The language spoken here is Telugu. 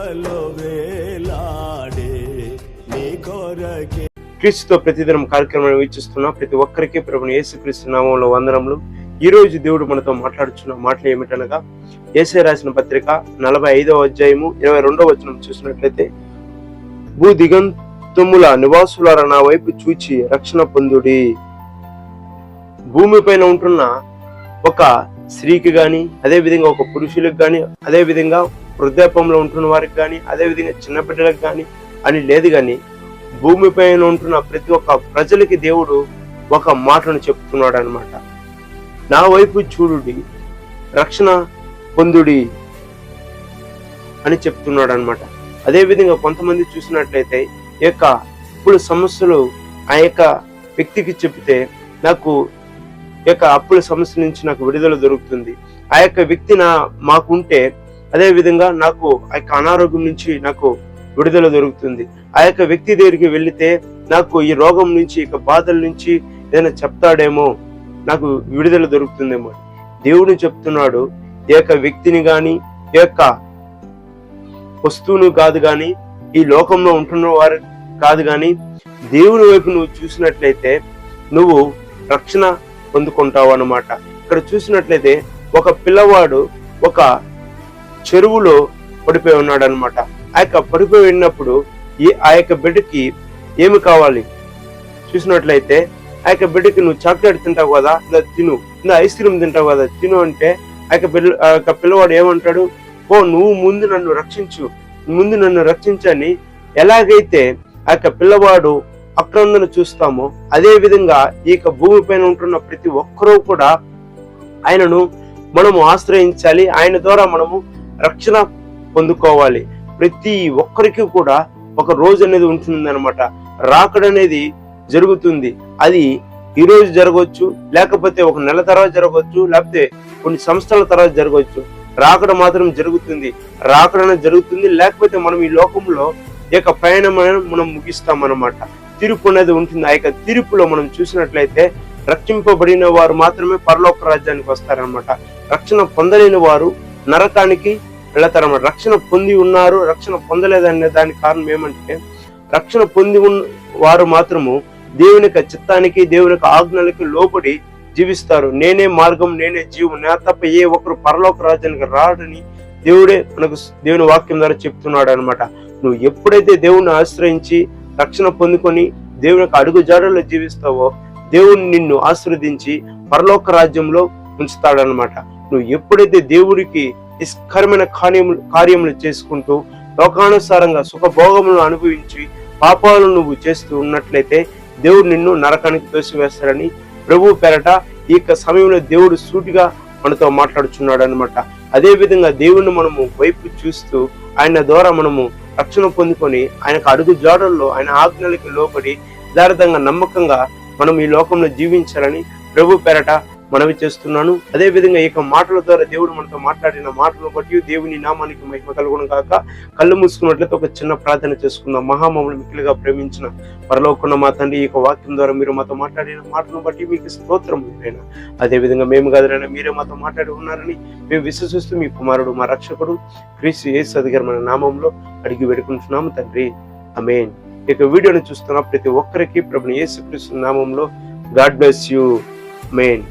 క్రీస్తు వేలాడే నీ కొరకే. క్రీస్తుతో ప్రతిదినం కార్యక్రమం వీక్షిస్తున్న ప్రతి ఒక్కరికి ప్రభుని యేసుక్రీస్తు నామంలో వందనములు. ఈ రోజు దేవుడు మనతో మాట్లాడుచున్న మాటలు ఏమిటనగా ఏసే రాసిన పత్రిక నలభై ఐదవ అధ్యాయము ఇరవై రెండవ వచనం చూసినట్లయితే భూ దిగంతముల నివాసులారా నా వైపు చూచి రక్షణ పొందుడి. భూమి పైన ఉంటున్న ఒక స్త్రీకి గాని అదే విధంగా ఒక పురుషులకు గాని అదే విధంగా వృద్ధాపంలో ఉంటున్న వారికి కానీ అదే విధంగా కానీ అని లేదు కానీ భూమిపైన ఉంటున్న ప్రతి ఒక్క ప్రజలకి దేవుడు ఒక మాటను చెప్తున్నాడు అనమాట నా వైపు చూడుడి రక్షణ పొందుడి అని చెప్తున్నాడు అనమాట అదే విధంగా కొంతమంది చూసినట్లయితే ఈ యొక్క అప్పుల సమస్యలు ఆ యొక్క వ్యక్తికి చెప్తే నాకు ఈ యొక్క అప్పుల సమస్య నుంచి నాకు విడుదల దొరుకుతుంది. ఆ యొక్క వ్యక్తి నా మాకుంటే అదే విధంగా నాకు ఆ యొక్క అనారోగ్యం నుంచి నాకు విడుదల దొరుకుతుంది. ఆ యొక్క వ్యక్తి దగ్గరికి వెళితే నాకు ఈ రోగం నుంచి ఇక బాధల నుంచి ఏదైనా చెప్తాడేమో నాకు విడుదల దొరుకుతుందేమో దేవుడు చెప్తున్నాడు ఈ యొక్క వ్యక్తిని గాని ఈ యొక్క వస్తువును కాదు గాని ఈ లోకంలో ఉంటున్న వారు కాదు గాని దేవుని వైపు నువ్వు చూసినట్లయితే నువ్వు రక్షణ పొందుకుంటావు అన్నమాట. ఇక్కడ చూసినట్లయితే ఒక పిల్లవాడు ఒక చెరువులో పడిపోయి ఉన్నాడు అనమాట ఆ యొక్క పడిపోయి ఉన్నప్పుడు ఈ ఆ యొక్క బిడ్డకి ఏమి కావాలి? చూసినట్లయితే ఆ యొక్క బిడ్డకి నువ్వు చాక్లెట్ తింటావు కదా ఇలా తిను. ఇలా ఐస్ క్రీమ్ తింటావు కదా తిను అంటే ఆ యొక్క పిల్ల ఆ యొక్క పిల్లవాడు ఏమంటాడు? ఓ నువ్వు ముందు నన్ను రక్షించు. ముందు నన్ను రక్షించని ఎలాగైతే ఆ యొక్క పిల్లవాడు అక్రందను చూస్తామో అదే విధంగా ఈ యొక్క భూమి పైన ఉంటున్న ప్రతి ఒక్కరూ కూడా ఆయనను మనము ఆశ్రయించాలి. ఆయన ద్వారా మనము రక్షణ పొందుకోవాలి. ప్రతి ఒక్కరికి కూడా ఒక రోజు అనేది ఉంటుంది అనమాట రాకడనేది జరుగుతుంది. అది ఈ రోజు జరగవచ్చు లేకపోతే ఒక నెల తర్వాత జరగవచ్చు లేకపోతే కొన్ని సంవత్సరాల తర్వాత జరగవచ్చు. రాకడ మాత్రం జరుగుతుంది. రాకడ అనేది జరుగుతుంది లేకపోతే మనం ఈ లోకంలో ఈ యొక్క ప్రయాణం మనం ముగిస్తాం అన్నమాట తీర్పు అనేది ఉంటుంది. ఆ యొక్క తీర్పులో మనం చూసినట్లయితే రక్షింపబడిన వారు మాత్రమే పరలోక రాజ్యానికి వస్తారనమాట రక్షణ పొందలేని వారు నరకానికి వెళతారన్నమాట రక్షణ పొంది ఉన్నారు రక్షణ పొందలేదనే దానికి కారణం ఏమంటే రక్షణ పొంది ఉన్న వారు మాత్రము దేవుని యొక్క చిత్తానికి దేవుని యొక్క ఆజ్ఞలకి లోబడి జీవిస్తారు. నేనే మార్గం నేనే జీవం నా తప్ప ఏ ఒక్కరు పరలోక రాజ్యానికి రాడని దేవుడే మనకు దేవుని వాక్యం ద్వారా చెప్తున్నాడు అనమాట నువ్వు ఎప్పుడైతే దేవుణ్ణి ఆశ్రయించి రక్షణ పొందుకొని దేవుని యొక్క అడుగు జాడల్లో జీవిస్తావో దేవుని నిన్ను ఆశీర్వదించి పరలోక రాజ్యంలో ఉంచుతాడనమాట నువ్వు ఎప్పుడైతే దేవుడికి నిష్కరమైన కార్యములు కార్యములు చేసుకుంటూ లోకానుసారంగా సుఖభోగములను అనుభవించి పాపాలను నువ్వు చేస్తూ ఉన్నట్లయితే దేవుడు నిన్ను నరకానికి తోసివేస్తాడని ప్రభు పేరట ఈ యొక్క సమయంలో దేవుడు సూటిగా మనతో మాట్లాడుచున్నాడు అనమాట అదే విధంగా దేవుణ్ణి మనము వైపు చూస్తూ ఆయన ద్వారా మనము రక్షణ పొందుకొని ఆయనకు అడుగు జాడల్లో ఆయన ఆజ్ఞలకి లోబడి యథార్థంగా నమ్మకంగా మనం ఈ లోకంలో జీవించాలని ప్రభు పేరట మనవి చేస్తున్నాను. అదే విధంగా ఇక మాటల ద్వారా దేవుడు మనతో మాట్లాడిన మాటలు బట్టి దేవుని నామానికి మహిమ కలుగును కాక కళ్ళు మూసుకున్నట్లయితే ఒక చిన్న ప్రార్థన చేసుకుందాం. మహామములు మిక్కిలిగా ప్రేమించిన పరలోకున్న మా తండ్రి ఈ యొక్క వాక్యం ద్వారా మీరు మాతో మాట్లాడిన మాటను బట్టి మీకు స్తోత్రం అయినా అదే విధంగా మేము కాదనైనా మీరే మాతో మాట్లాడి ఉన్నారని మేము విశ్వసిస్తూ మీ కుమారుడు మా రక్షకుడు క్రీస్తు యేసు అధికారి మన నామంలో అడిగి వేడుకుంటున్నాము తండ్రి. అమేన్ ఈ వీడియోని చూస్తున్న ప్రతి ఒక్కరికి ప్రభుని ఏసు క్రీస్తు నామంలో గాడ్ బ్లెస్ యూ. మెయిన్